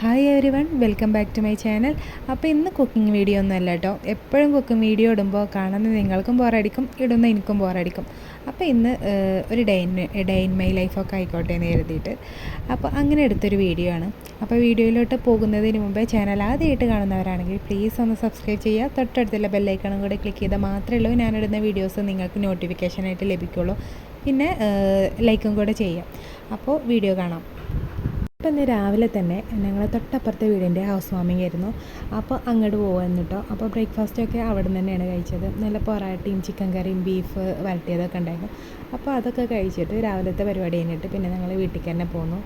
Hi everyone welcome back to my channel അപ്പോൾ ഇന്ന് cooking video ഒന്നും അല്ല കേട്ടോ എപ്പോഴും കുക്കിംഗ് വീഡിയോ ഇടുമ്പോൾ കാണുന്ന നിങ്ങൾക്കും ബോറടിക്കും ഇടുന്ന എനിക്കും ബോറടിക്കും അപ്പോൾ ഇന്ന് ഒരു ഡേ ഇൻ മൈ ലൈഫൊക്കെ ആയിക്കോട്ടെ എന്ന് കരുതിയിട്ട്. അപ്പോൾ അങ്ങനെ എടുത്തൊരു വീഡിയോ ആണ്. അപ്പോൾ വീഡിയോയിലോട്ട് പോകുന്നതിന് മുമ്പേ ചാനൽ ആദ്യമായിട്ട് കാണുന്നവരാണെങ്കിൽ പ്ലീസ് ഒന്ന് സബ്സ്ക്രൈബ് ചെയ്യുക. തൊട്ടടുത്തുള്ള ബെല്ലൈക്കണും കൂടെ ക്ലിക്ക് ചെയ്താൽ മാത്രമേ ഉള്ളൂ. ഞാനിടുന്ന വീഡിയോസ് നിങ്ങൾക്ക് നോട്ടിഫിക്കേഷനായിട്ട് ലഭിക്കുള്ളൂ. പിന്നെ ലൈക്കും കൂടെ ചെയ്യാം. അപ്പോൾ വീഡിയോ കാണാം. ഇപ്പം ഇന്ന് രാവിലെ തന്നെ ഞങ്ങളെ തൊട്ടപ്പുറത്തെ വീടിന്റെ ഹൗസ് വാമിംഗ് ആയിരുന്നു അപ്പോൾ അങ്ങോട്ട് പോകുമായിരുന്നു കേട്ടോ. അപ്പോൾ ബ്രേക്ക്ഫാസ്റ്റൊക്കെ അവിടെ നിന്ന് തന്നെയാണ് കഴിച്ചത്. നല്ല പൊറാട്ടയും ചിക്കൻ കറിയും ബീഫ് വരട്ടിയതൊക്കെ ഉണ്ടായിരുന്നു. അപ്പോൾ അതൊക്കെ കഴിച്ചിട്ട് രാവിലത്തെ പരിപാടി കഴിഞ്ഞിട്ട് പിന്നെ ഞങ്ങൾ വീട്ടിൽ തന്നെ പോന്നു.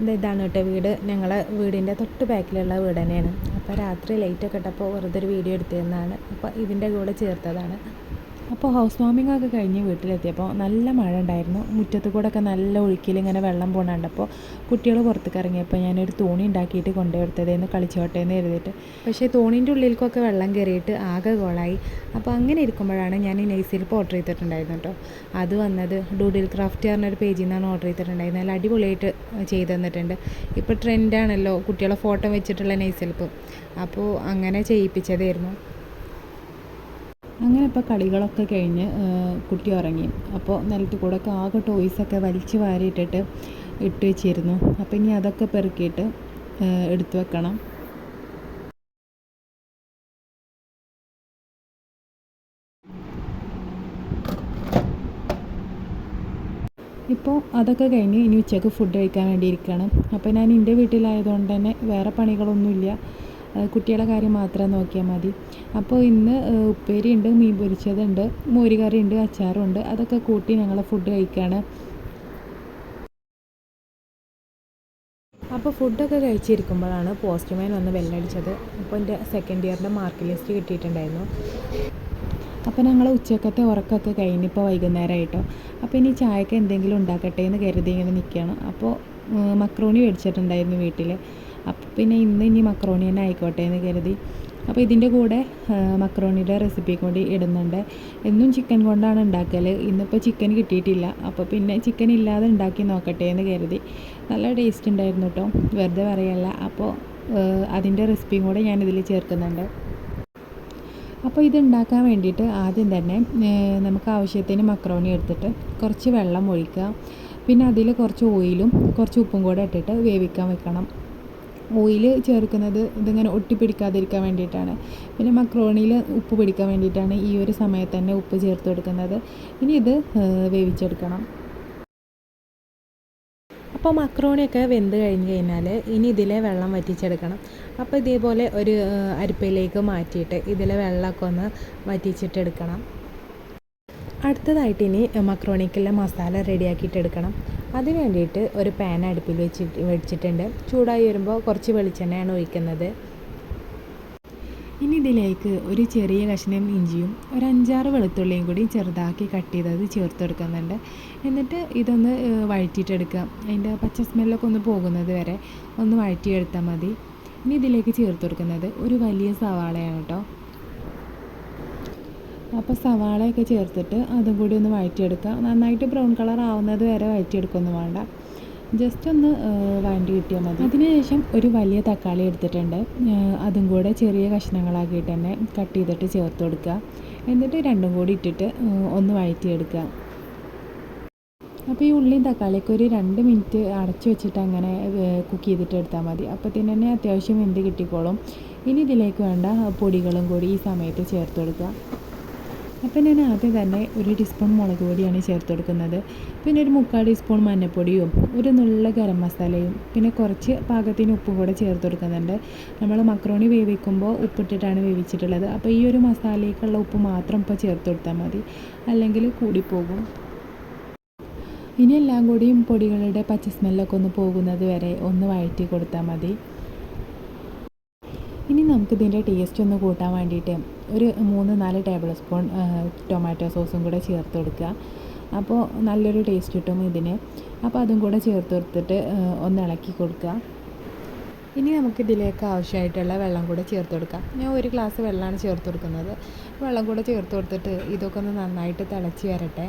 ഇത് ഇതാണ് കേട്ടോ വീട്. ഞങ്ങളെ വീടിന്റെ തൊട്ട് ബാക്കിലുള്ള വീട് തന്നെയാണ്. അപ്പോൾ രാത്രി ലൈറ്റൊക്കെ ഇട്ടപ്പോൾ വെറുതെ ഒരു വീഡിയോ എടുത്തിരുന്നതാണ് അപ്പോൾ ഇതിന്റെ കൂടെ ചേർത്തതാണ്. അപ്പോൾ ഹൗസ് വാമിംഗ് ഒക്കെ കഴിഞ്ഞ് വീട്ടിലെത്തിയപ്പോൾ നല്ല മഴ ഉണ്ടായിരുന്നു. മുറ്റത്ത് കൂടെ ഒക്കെ നല്ല ഒഴുക്കിൽ ഇങ്ങനെ വെള്ളം പോകണുണ്ട് അപ്പോൾ കുട്ടികൾ പുറത്തേക്ക് ഇറങ്ങിയപ്പോൾ ഞാനൊരു തോണി ഉണ്ടാക്കിയിട്ട് കൊണ്ടുകൊടുത്തതേന്ന് കളിച്ചോട്ടെ എന്ന് എഴുതിയിട്ട് പക്ഷേ തോണീന്റെ ഉള്ളിലേക്കൊക്കെ വെള്ളം കയറിയിട്ട് ആകെ കോളായി അപ്പോൾ അങ്ങനെ ഇരിക്കുമ്പോഴാണ് ഞാൻ ഈ നൈസിൽപ്പ് ഓർഡർ ചെയ്തിട്ടുണ്ടായിരുന്നു കേട്ടോ. അത് വന്നത് ഡൂഡിൽ ക്രാഫ്റ്റ് പറഞ്ഞൊരു പേജിൽ നിന്നാണ് ഓർഡർ ചെയ്തിട്ടുണ്ടായിരുന്നത്. നല്ല അടിപൊളിയായിട്ട് ചെയ്തു തന്നിട്ടുണ്ട്. ഇപ്പോൾ ട്രെൻഡാണല്ലോ കുട്ടികളെ ഫോട്ടോ വെച്ചിട്ടുള്ള നൈസിൽപ്പ് അപ്പോൾ അങ്ങനെ ചെയ്യിപ്പിച്ചതായിരുന്നു. അങ്ങനെ ഇപ്പോൾ കളികളൊക്കെ കഴിഞ്ഞ് കുട്ടി ഉറങ്ങി. അപ്പോൾ നിലത്ത് കൂടെ ഒക്കെ ആകെ ടോയ്സൊക്കെ വലിച്ച് വാരിയിട്ടിട്ട് ഇട്ട് വെച്ചിരുന്നു. അപ്പോൾ ഇനി അതൊക്കെ പെറുക്കിയിട്ട് എടുത്തു വെക്കണം. ഇപ്പോൾ അതൊക്കെ കഴിഞ്ഞ് ഇനി ഉച്ചയ്ക്ക് ഫുഡ് കഴിക്കാൻ വേണ്ടി അപ്പോൾ ഞാൻ എന്റെ വീട്ടിലായതുകൊണ്ട് തന്നെ വേറെ പണികളൊന്നുമില്ല. കുട്ടികളുടെ കാര്യം മാത്രം നോക്കിയാൽ മതി. അപ്പോൾ ഇന്ന് ഉപ്പേരി ഉണ്ട് മീൻ പൊരിച്ചതുണ്ട് മോരുകറി ഉണ്ട് അച്ചാറുണ്ട് അതൊക്കെ കൂട്ടി ഞങ്ങളെ ഫുഡ് കഴിക്കുകയാണ് അപ്പോൾ ഫുഡൊക്കെ കഴിച്ചിരിക്കുമ്പോഴാണ് പോസ്റ്റ്മാൻ വന്ന് ബെല്ലടിച്ചത്. അപ്പോൾ എന്റെ സെക്കൻഡ് ഇയറിന്റെ മാർക്ക് ലിസ്റ്റ് കിട്ടിയിട്ടുണ്ടായിരുന്നു. അപ്പോൾ ഞങ്ങൾ ഉച്ചക്കത്തെ ഉറക്കമൊക്കെ കഴിഞ്ഞിപ്പോൾ വൈകുന്നേരമായിട്ടോ. അപ്പോൾ ഇനി ചായക്ക് എന്തെങ്കിലും ഉണ്ടാക്കട്ടെ എന്ന് കരുതി ഇങ്ങനെ നിൽക്കുകയാണ്. അപ്പോൾ മക്രോണി മേടിച്ചിട്ടുണ്ടായിരുന്നു വീട്ടിൽ. അപ്പോൾ പിന്നെ ഇന്ന് ഇനി മക്രോണി തന്നെ ആയിക്കോട്ടെ എന്ന് കരുതി. അപ്പോൾ ഇതിന്റെ കൂടെ മക്രോണിയുടെ റെസിപ്പി കൂടി ഇടുന്നുണ്ട്. എന്നും ചിക്കൻ കൊണ്ടാണ് ഉണ്ടാക്കൽ ഇന്നിപ്പോൾ ചിക്കൻ കിട്ടിയിട്ടില്ല. അപ്പോൾ പിന്നെ ചിക്കൻ ഇല്ലാതെ ഉണ്ടാക്കി നോക്കട്ടെ എന്ന് കരുതി. നല്ല ടേസ്റ്റ് ഉണ്ടായിരുന്നു കേട്ടോ വെറുതെ പറയല്ല. അപ്പോൾ അതിന്റെ റെസിപ്പിയും കൂടെ ഞാനിതിൽ ചേർക്കുന്നുണ്ട്. അപ്പോൾ ഇത് ഉണ്ടാക്കാൻ വേണ്ടിയിട്ട് ആദ്യം തന്നെ നമുക്ക് ആവശ്യത്തിന് മക്രോണി എടുത്തിട്ട് കുറച്ച് വെള്ളം ഒഴിക്കുക. പിന്നെ അതിൽ കുറച്ച് ഓയിലും കുറച്ച് ഉപ്പും കൂടെ ഇട്ടിട്ട് വേവിക്കാൻ വെക്കണം. ഓയിൽ ചേർക്കുന്നത് ഇതിങ്ങനെ ഒട്ടിപ്പിടിക്കാതിരിക്കാൻ വേണ്ടിയിട്ടാണ്. പിന്നെ മക്രോണിയിൽ ഉപ്പ് പിടിക്കാൻ വേണ്ടിയിട്ടാണ് ഈ ഒരു സമയത്ത് തന്നെ ഉപ്പ് ചേർത്ത് കൊടുക്കുന്നത്. ഇനി ഇത് വേവിച്ചെടുക്കണം. അപ്പോൾ മക്രോണിയൊക്കെ വെന്ത് കഴിഞ്ഞ് കഴിഞ്ഞാൽ ഇനി ഇതിലെ വെള്ളം വറ്റിച്ചെടുക്കണം. അപ്പോൾ ഇതേപോലെ ഒരു അരിപ്പയിലേക്ക് മാറ്റിയിട്ട് ഇതിലെ വെള്ളമൊക്കെ ഒന്ന് വറ്റിച്ചിട്ടെടുക്കണം. അടുത്തതായിട്ട് ഇനി മക്രോണിക്കുള്ള മസാല റെഡിയാക്കിയിട്ട് എടുക്കണം. അതിന് വേണ്ടിയിട്ട് ഒരു പാൻ അടുപ്പിൽ വെച്ചിട്ട് വെച്ചിട്ടുണ്ട്. ചൂടായി വരുമ്പോൾ കുറച്ച് വെളിച്ചെണ്ണയാണ് ഒഴിക്കുന്നത്. ഇനി ഇതിലേക്ക് ഒരു ചെറിയ കഷ്ണം ഇഞ്ചിയും ഒരു അഞ്ചാറ് വെളുത്തുള്ളിയും കൂടി ചെറുതാക്കി കട്ട് ചെയ്തത് ചേർത്ത് കൊടുക്കുന്നുണ്ട് എന്നിട്ട് ഇതൊന്ന് വഴറ്റിയിട്ടെടുക്കുക. അതിന്റെ പച്ച സ്മെല്ലൊക്കെ ഒന്ന് പോകുന്നത് വരെ ഒന്ന് വഴറ്റിയെടുത്താൽ മതി. ഇനി ഇതിലേക്ക് ചേർത്ത് കൊടുക്കുന്നത് ഒരു വലിയ സവാളയാണ് കേട്ടോ. അപ്പോൾ സവാളയൊക്കെ ചേർത്തിട്ട് അതും കൂടി ഒന്ന് വഴറ്റിയെടുക്കുക. നന്നായിട്ട് ബ്രൗൺ കളർ ആവുന്നത് വരെ വഴറ്റിയെടുക്കൊന്നും വേണ്ട. ജസ്റ്റ് ഒന്ന് വാണ്ടി കിട്ടിയാൽ മതി. അതിനുശേഷം ഒരു വലിയ തക്കാളി എടുത്തിട്ടുണ്ട്. അതും കൂടെ ചെറിയ കഷ്ണങ്ങളാക്കിയിട്ട് തന്നെ കട്ട് ചെയ്തിട്ട് ചേർത്ത് കൊടുക്കുക. എന്നിട്ട് രണ്ടും കൂടി ഇട്ടിട്ട് ഒന്ന് വഴറ്റിയെടുക്കുക. അപ്പോൾ ഈ ഉള്ളിയും തക്കാളിയൊക്കെ ഒരു രണ്ട് മിനിറ്റ് അടച്ചു വെച്ചിട്ട് അങ്ങനെ കുക്ക് ചെയ്തിട്ട് എടുത്താൽ മതി. അപ്പോഴത്തേന് തന്നെ അത്യാവശ്യം വെന്ത് കിട്ടിക്കോളും. ഇനി ഇതിലേക്ക് വേണ്ട പൊടികളും കൂടി ഈ സമയത്ത് ചേർത്ത് കൊടുക്കുക. അപ്പോൾ ഞാൻ ആദ്യം തന്നെ ഒരു ടീസ്പൂൺ മുളക് പൊടിയാണ് ചേർത്ത് കൊടുക്കുന്നത് പിന്നെ ഒരു മുക്കാൽ ടീസ്പൂൺ മഞ്ഞൾപ്പൊടിയും ഒരു നുള്ള ഗരം മസാലയും പിന്നെ കുറച്ച് പാകത്തിന് ഉപ്പും കൂടെ ചേർത്ത് കൊടുക്കുന്നുണ്ട് നമ്മൾ മക്രോണി വേവിക്കുമ്പോൾ ഉപ്പിട്ടിട്ടാണ് വേവിച്ചിട്ടുള്ളത്. അപ്പോൾ ഈ ഒരു മസാലയ്ക്കുള്ള ഉപ്പ് മാത്രം ഇപ്പോൾ ചേർത്ത് കൊടുത്താൽ മതി. അല്ലെങ്കിൽ കൂടിപ്പോകും. ഇനി എല്ലാം കൂടിയും പൊടികളുടെ പച്ച സ്മെല്ലൊക്കെ ഒന്ന് പോകുന്നത് വരെ ഒന്ന് വഴറ്റി കൊടുത്താൽ മതി. ഇനി നമുക്ക് ഇതിന്റെ ടേസ്റ്റ് ഒന്ന് കൂട്ടാൻ വേണ്ടിയിട്ട് ഒരു മൂന്ന് നാല് ടേബിൾ സ്പൂൺ ടൊമാറ്റോ സോസും കൂടെ ചേർത്ത് കൊടുക്കുക. അപ്പോൾ നല്ലൊരു ടേസ്റ്റ് കിട്ടും ഇതിന്. അപ്പോൾ അതും കൂടെ ചേർത്ത് കൊടുത്തിട്ട് ഒന്ന് ഇളക്കി കൊടുക്കുക. ഇനി നമുക്ക് ഇതിലേക്ക് ആവശ്യമായിട്ടുള്ള വെള്ളം കൂടെ ചേർത്ത് കൊടുക്കാം. ഞാൻ ഒരു ഗ്ലാസ് വെള്ളമാണ് ചേർത്ത് കൊടുക്കുന്നത്. വെള്ളം കൂടെ ചേർത്ത് കൊടുത്തിട്ട് ഇതൊക്കെ ഒന്ന് നന്നായിട്ട് തിളച്ച് വരട്ടെ.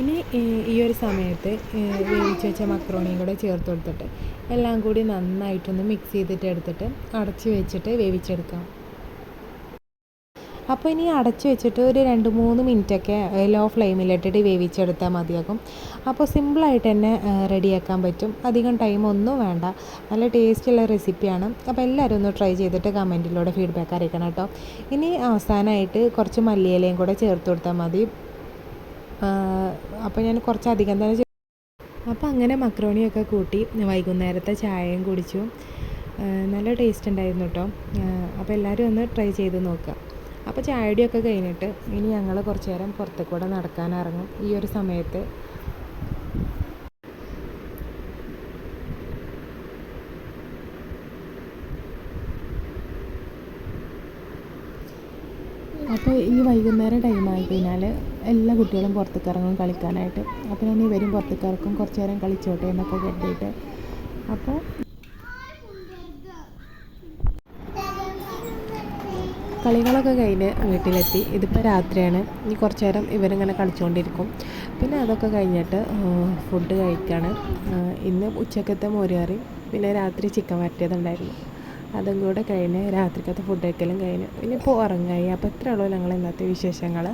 ഇനി ഈ ഒരു സമയത്ത് വേവിച്ച് വെച്ച മക്രോണിയും കൂടെ ചേർത്ത് കൊടുത്തിട്ട് എല്ലാം കൂടി നന്നായിട്ടൊന്ന് മിക്സ് ചെയ്തിട്ട് എടുത്തിട്ട് അടച്ച് വെച്ചിട്ട് വേവിച്ചെടുക്കാം. അപ്പോൾ ഇനി അടച്ചു വെച്ചിട്ട് ഒരു രണ്ട് മൂന്ന് മിനിറ്റൊക്കെ ലോ ഫ്ലെയിമിലിട്ടിട്ട് വേവിച്ചെടുത്താൽ മതിയാകും. അപ്പോൾ സിമ്പിളായിട്ട് തന്നെ റെഡിയാക്കാൻ പറ്റും. അധികം ടൈം ഒന്നും വേണ്ട. നല്ല ടേസ്റ്റുള്ള റെസിപ്പിയാണ് അപ്പോൾ എല്ലാവരും ഒന്ന് ട്രൈ ചെയ്തിട്ട് കമന്റിലൂടെ ഫീഡ്ബാക്ക് അറിയിക്കണം കേട്ടോ. ഇനി അവസാനമായിട്ട് കുറച്ച് മല്ലിയിലയും കൂടെ ചേർത്ത് കൊടുത്താൽ മതി. അപ്പോൾ ഞാൻ കുറച്ചധികം തന്നെ ചെയ്തു. അപ്പോൾ അങ്ങനെ മക്രോണിയൊക്കെ കൂട്ടി വൈകുന്നേരത്തെ ചായയും കുടിച്ചു. നല്ല ടേസ്റ്റ് ഉണ്ടായിരുന്നു കേട്ടോ അപ്പോൾ എല്ലാവരും ഒന്ന് ട്രൈ ചെയ്ത് നോക്കുക. അപ്പോൾ ചായടിയൊക്കെ കഴിഞ്ഞിട്ട് ഇനി ഞങ്ങൾ കുറച്ച് നേരം പുറത്തേക്കൂടെ നടക്കാൻ ഇറങ്ങും ഈ ഒരു സമയത്ത് അപ്പോൾ ഈ വൈകുന്നേരം ടൈം ആയി കഴിഞ്ഞാൽ എല്ലാ കുട്ടികളും പുറത്തേക്ക് ഇറങ്ങും കളിക്കാനായിട്ട്. അപ്പോൾ ഞാൻ ഇവരും പുറത്തേക്ക് ഇറക്കും കുറച്ച് നേരം കളിച്ചോട്ടെ എന്നൊക്കെ കരുതിയിട്ട്. അപ്പോൾ കളികളൊക്കെ കഴിഞ്ഞ് വീട്ടിലെത്തി. ഇതിപ്പോൾ രാത്രിയാണ്. ഇനി കുറച്ച് നേരം ഇവരിങ്ങനെ കളിച്ചുകൊണ്ടിരിക്കും പിന്നെ അതൊക്കെ കഴിഞ്ഞിട്ട് ഫുഡ് കഴിക്കുകയാണ് ഇന്ന് ഉച്ചക്കത്തെ മോരുകറി പിന്നെ രാത്രി ചിക്കൻ വരട്ടിയതുണ്ടായിരുന്നു. അതും കൂടെ കഴിഞ്ഞ് രാത്രിക്കത്തെ ഫുഡ് കഴിക്കലും കഴിഞ്ഞു ഇനിയിപ്പോൾ ഉറങ്ങായി. അപ്പോൾ ഇത്രേ ഉള്ളൂ ഞങ്ങൾ ഇന്നത്തെ വിശേഷങ്ങൾ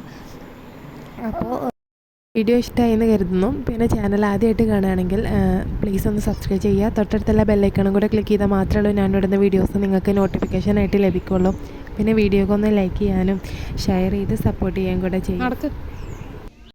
അപ്പോൾ വീഡിയോ ഇഷ്ടമായി എന്ന് കരുതുന്നു. പിന്നെ ചാനൽ ആദ്യമായിട്ട് കാണുകയാണെങ്കിൽ പ്ലീസ് ഒന്ന് സബ്സ്ക്രൈബ് ചെയ്യുക. തൊട്ടടുത്തുള്ള ബെല്ലൈക്കണും കൂടെ ക്ലിക്ക് ചെയ്താൽ മാത്രമേ ഉള്ളൂ ഞാൻ ഇടുന്ന വീഡിയോസ് നിങ്ങൾക്ക് നോട്ടിഫിക്കേഷൻ ആയിട്ട് ലഭിക്കുള്ളൂ. പിന്നെ വീഡിയോക്ക് ഒന്ന് ലൈക്ക് ചെയ്യാനും ഷെയർ ചെയ്ത് സപ്പോർട്ട് ചെയ്യാൻ കൂടെ ചെയ്യും.